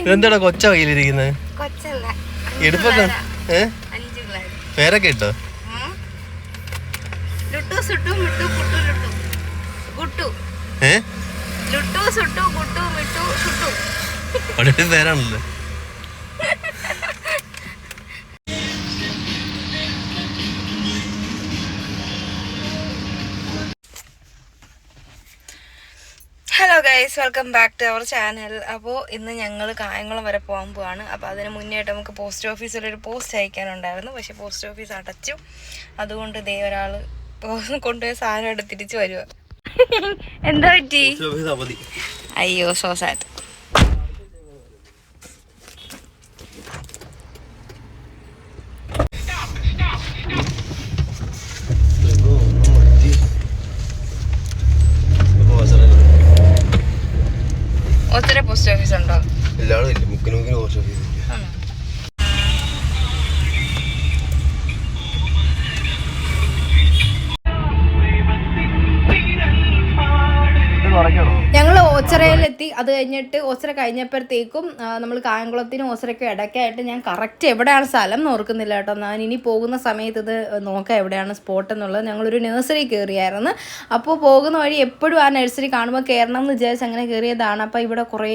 ഇതെന്താടാ കൊച്ച കയ്യിലിരിക്കുന്നത് എടുപ്പൊക്കെ ഏ? പേരൊക്കെ ഇട്ടോ? Luttu guys welcome back to our channel അപ്പോൾ ഇന്ന് ഞങ്ങൾ കായംകുളം വരെ പോകാൻ പോവാണ്. അപ്പോൾ അതിന് മുന്നേയായിട്ട് നമുക്ക് പോസ്റ്റ് ഓഫീസിൽ ഒരു പോസ്റ്റ് അയക്കാനുണ്ടായിരുന്നു. പക്ഷേ പോസ്റ്റ് ഓഫീസ് അടച്ചു. അതുകൊണ്ട് ദേ ഒരാൾ കൊണ്ടുപോയ സാധനം എടുത്ത് തിരിച്ചു വരുക എന്താ പറ്റി? അയ്യോ സോ സാറ്റ് പോസ്റ്റ് ഓഫീസ് ആണോ കുറയ്ക്കണോ ഞങ്ങൾ ഓച്ചറയിലെത്തി അത് കഴിഞ്ഞിട്ട് ഓച്ചറ കഴിഞ്ഞപ്പോഴത്തേക്കും നമ്മൾ കായംകുളത്തിനും ഓച്ചറയ്ക്കും ഇടയ്ക്കായിട്ട് ഞാൻ കറക്റ്റ് എവിടെയാണ് സ്ഥലം ഓർക്കുന്നില്ല കേട്ടോ. ഞാൻ ഇനി പോകുന്ന സമയത്ത് ഇത് നോക്കാം എവിടെയാണ് സ്പോട്ട് എന്നുള്ളത്. ഞങ്ങളൊരു നഴ്സറി കയറിയായിരുന്നു. അപ്പോൾ പോകുന്ന വഴി എപ്പോഴും ആ നഴ്സറി കാണുമ്പോൾ കയറണം എന്ന് വിചാരിച്ച് അങ്ങനെ കയറിയതാണ്. അപ്പോൾ ഇവിടെ കുറേ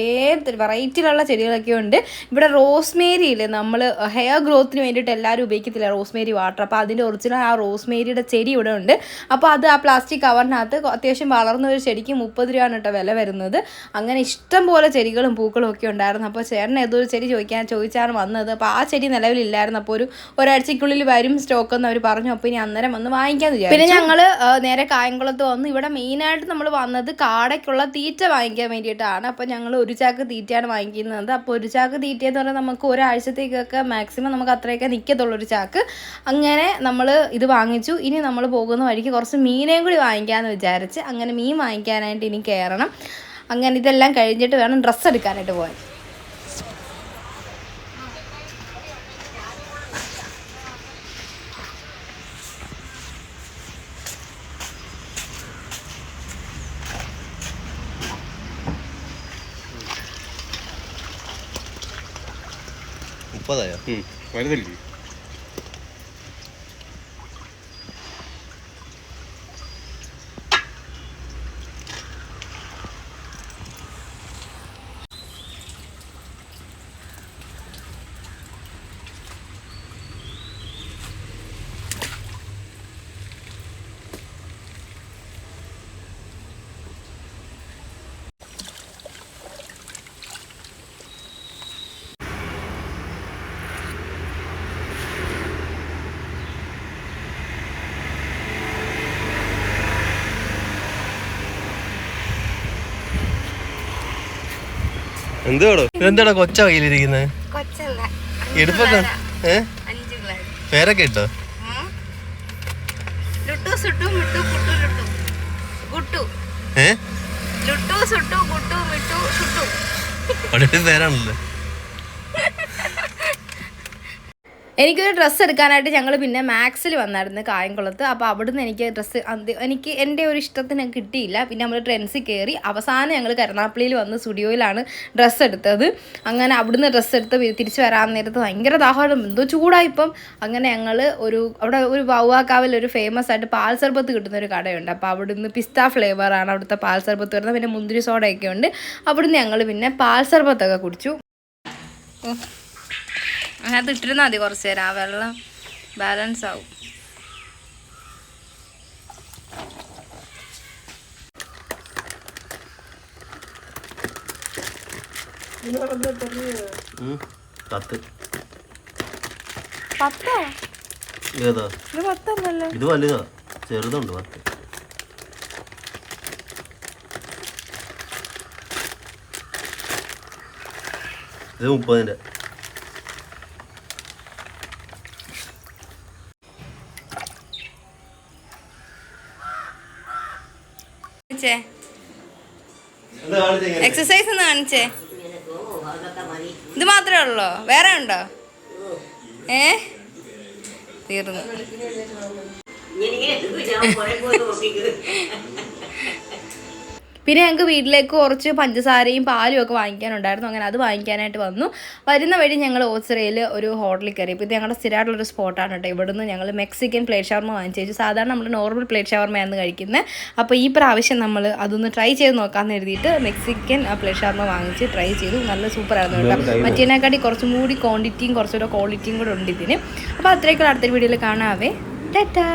വെറൈറ്റിയിലുള്ള ചെടികളൊക്കെ ഉണ്ട്. ഇവിടെ റോസ്മേരിയിൽ നമ്മൾ ഹെയർ ഗ്രോത്തിന് വേണ്ടിയിട്ട് എല്ലാവരും ഉപയോഗിക്കത്തില്ല റോസ്മേരി വാട്ടർ അപ്പോൾ അതിന്റെ ഒറിജിനൽ ആ റോസ്മേരിയുടെ ചെടി ഇവിടെ ഉണ്ട്. അപ്പോൾ അത് ആ പ്ലാസ്റ്റിക് കവറിനകത്ത് അത്യാവശ്യം വളർന്ന ഒരു ചെടിക്ക് മുപ്പത് രൂപയാണ് കേട്ടോ വില വരുന്നത്. അങ്ങനെ ഇഷ്ടം പോലെ ചെടികളും പൂക്കളും ഒക്കെ ഉണ്ടായിരുന്നു. അപ്പോൾ ചേട്ടൻ ഏതോ ഒരു ചെടി ചോദിക്കാൻ ചോദിച്ചാണ് വന്നത്. അപ്പോൾ ആ ചെടി നിലവിലില്ലായിരുന്നു. അപ്പോൾ ഒരു ഒരാഴ്ചക്കുള്ളിൽ വരും സ്റ്റോക്ക് എന്ന് അവർ പറഞ്ഞു. അപ്പോൾ ഇനി അന്നേരം വന്ന് വാങ്ങിക്കാൻ വിചാരിച്ചു. പിന്നെ ഞങ്ങൾ നേരെ കായംകുളത്ത് വന്ന് ഇവിടെ മെയിനായിട്ട് നമ്മൾ വന്നത് കാടയ്ക്കുള്ള തീറ്റ വാങ്ങിക്കാൻ വേണ്ടിയിട്ടാണ്. അപ്പോൾ ഞങ്ങൾ ഒരു ചാക്ക് തീറ്റയാണ് വാങ്ങിക്കുന്നത്. അപ്പോൾ ഒരു ചാക്ക് തീറ്റ എന്ന് പറഞ്ഞാൽ നമുക്ക് ഒരാഴ്ചത്തേക്കൊക്കെ മാക്സിമം നമുക്ക് അത്രയൊക്കെ നിൽക്കത്തുള്ളൂ ഒരു ചാക്ക്. അങ്ങനെ നമ്മൾ ഇത് വാങ്ങിച്ചു. ഇനി നമ്മൾ പോകുന്ന വഴിക്ക് കുറച്ച് മീനേയും കൂടി വാങ്ങിക്കാമെന്ന് വിചാരിച്ച് അങ്ങനെ മീൻ വാങ്ങിക്കാനായിട്ട് ഇനി കയറണം അങ്ങനെ ഇതെല്ലാം കഴിഞ്ഞിട്ട് വേണം ഡ്രസ്സ് എടുക്കാനായിട്ട് പോകാൻ മുപ്പതായോ? വലുതല്ലേ? എന്തുവാടോ? ഇതെന്താടാ കൊച്ച കയ്യിലിരിക്കുന്നത് എടുപ്പൊക്കെ ഏ? പേരൊക്കെ ഇട്ടോ? ഏ? ലുട്ടു എനിക്കൊരു ഡ്രസ്സ് എടുക്കാനായിട്ട് ഞങ്ങൾ പിന്നെ മാക്സിൽ വന്നായിരുന്നു കായംകുളത്ത്. അപ്പോൾ അവിടുന്ന് എനിക്ക് ഡ്രസ്സ് എനിക്ക് എന്റെ ഒരു ഇഷ്ടത്തിന് കിട്ടിയില്ല. പിന്നെ നമ്മൾ ട്രെൻസിൽ കയറി അവസാനം ഞങ്ങൾ കരുനാപ്പള്ളിയിൽ വന്ന് സ്റ്റുഡിയോയിലാണ് ഡ്രസ്സ് എടുത്തത്. അങ്ങനെ അവിടുന്ന് ഡ്രസ്സ് എടുത്ത് തിരിച്ച് വരാൻ നേരത്ത് ഭയങ്കര ദാഹമാണ് എന്തോ ചൂടായിപ്പം അങ്ങനെ ഞങ്ങൾ ഒരു അവിടെ ഒരു വൗവാക്കാവിൽ ഒരു ഫേമസ് ആയിട്ട് പാൽ സർബത്ത് കിട്ടുന്ന ഒരു കടയുണ്ട്. അപ്പോൾ അവിടുന്ന് പിസ്ത ഫ്ലേവറാണ് അവിടുത്തെ പാൽ സർബത്ത് വരുന്നത്. പിന്നെ മുന്തിരി സോഡയൊക്കെ ഉണ്ട്. അവിടുന്ന് ഞങ്ങൾ പിന്നെ പാൽ സർബത്തൊക്കെ കുടിച്ചു. അതിനകത്ത് ഇട്ടിരുന്നാൽ മതി കുറച്ച് നേരം. ആ വെള്ളം ബാലൻസ് ആവും. പത്തോ. ഏതാ? ഇത് പത്തല്ലല്ലോ ഇത് വലുതാ. ചെറുതുണ്ട് പത്ത്. ഇത് മുപ്പതിന്റെ കാണിച്ചേ. എക്സസൈസ് ഒന്ന് കാണിച്ചേ. ഇത് മാത്രമേ ഉള്ളോ? വേറെ ഉണ്ടോ? ഏ? തീർന്നു. പിന്നെ ഞങ്ങൾക്ക് വീട്ടിലേക്ക് കുറച്ച് പഞ്ചസാരയും പാലും ഒക്കെ വാങ്ങിക്കാനുണ്ടായിരുന്നു. അങ്ങനെ അത് വാങ്ങിക്കാനായിട്ട് വന്നു. വരുന്ന വഴി ഞങ്ങൾ ഓച്ചിറയിൽ ഒരു ഹോട്ടലിൽ കയറി. ഇപ്പോൾ ഇത് ഞങ്ങളുടെ സ്ഥിരമായിട്ടുള്ളൊരു സ്പോട്ടാണ് കേട്ടോ. ഇവിടുന്ന് ഞങ്ങൾ മെക്സിക്കൻ പ്ലേറ്റ് ഷവർമ വാങ്ങിച്ചു സാധാരണ നമ്മൾ നോർമൽ പ്ലേറ്റ് ഷവർമയാണ് കഴിക്കുന്നത് അപ്പോൾ ഈ പ്രാവശ്യം നമ്മൾ അതൊന്ന് ട്രൈ ചെയ്ത് നോക്കാമെന്ന് എഴുതിയിട്ട് മെക്സിക്കൻ പ്ലേറ്റ് ഷവർമ വാങ്ങിച്ച് ട്രൈ ചെയ്തു. നല്ല സൂപ്പറായിരുന്നു കേട്ടോ. മറ്റേതിനെക്കാട്ടി കുറച്ചും കൂടി ക്വാണ്ടിറ്റിയും കുറച്ചുകൂടെ ക്വാളിറ്റിയും കൂടെ ഉണ്ട് ഇതിന്. അപ്പോൾ അത്രയൊക്കെ അടുത്തൊരു വീഡിയോയിൽ കാണാവേ. ടാറ്റാ.